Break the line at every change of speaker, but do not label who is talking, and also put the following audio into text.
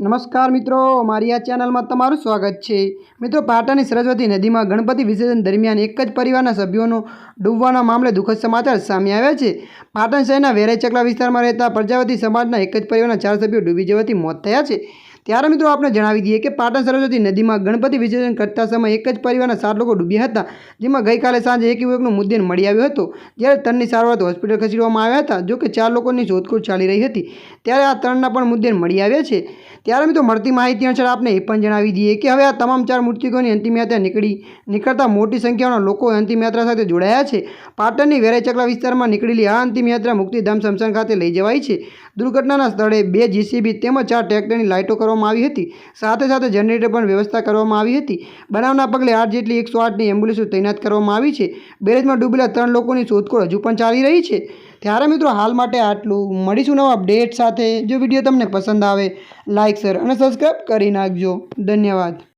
નમસ્કાર મિત્રો, મારી આ ચેનલમાં તમારું સ્વાગત છે. મિત્રો, પાટણની સરસ્વતી નદીમાં ગણપતિ વિસર્જન દરમિયાન એક જ પરિવારના સભ્યોનો ડૂબવાના મામલે દુઃખદ સમાચાર સામે આવ્યા છે. પાટણ શહેરના વેરાઈ ચકલા વિસ્તારમાં રહેતા પ્રજાપતિ સમાજના એક જ પરિવારના ચાર સભ્યો ડૂબી જવાથી મોત થયા છે. ત્યારે મિત્રો આપણે જણાવી દઈએ કે પાટણ સરસ્વતી નદીમાં ગણપતિ વિસર્જન કરતા સમયે એક જ પરિવારના સાત લોકો ડૂબ્યા હતા, જેમાં ગઈકાલે સાંજે એક યુવકનું મુદ્દેન મળી આવ્યો હતો. જ્યારે ત્રણની સારવાર હોસ્પિટલ ખસેડવામાં આવ્યા હતા, જોકે ચાર લોકોની શોધખોળ ચાલી રહી હતી. ત્યારે આ ત્રણના પણ મુદ્દેન મળી આવ્યા છે. ત્યારે મિત્રો મળતી માહિતી અનુસાર આપણે એ પણ જણાવી દઈએ કે હવે આ તમામ ચાર મૃતકોની અંતિમ યાત્રા નીકળી, નીકળતા મોટી સંખ્યામાં લોકો અંતિમ યાત્રા સાથે જોડાયા છે. પાટણની વેરાઈ વિસ્તારમાં નીકળેલી આ અંતિમ યાત્રા મુક્તિધામ સમસાન ખાતે લઈ જવાઈ છે. દુર્ઘટનાના સ્થળે બે જીસીબી તેમજ ચાર ટ્રેક્ટરની લાઇટો કરવામાં આવી હતી. સાથે સાથે જનરેટર પણ વ્યવસ્થા કરવામાં આવી હતી. બનાવના પગલે આઠ જેટલી એકસો આઠની એમ્બ્યુલન્સો તૈનાત કરવામાં આવી છે. બેરેજમાં ડૂબેલા ત્રણ લોકોની શોધખોળ હજુ પણ ચાલી રહી છે. ત્યારે મિત્રો હાલ માટે આટલું. મળીશું નવા અપડેટ સાથે. જો વીડિયો તમને પસંદ આવે લાઇક શેર અને સબસ્ક્રાઈબ કરી નાખજો. ધન્યવાદ.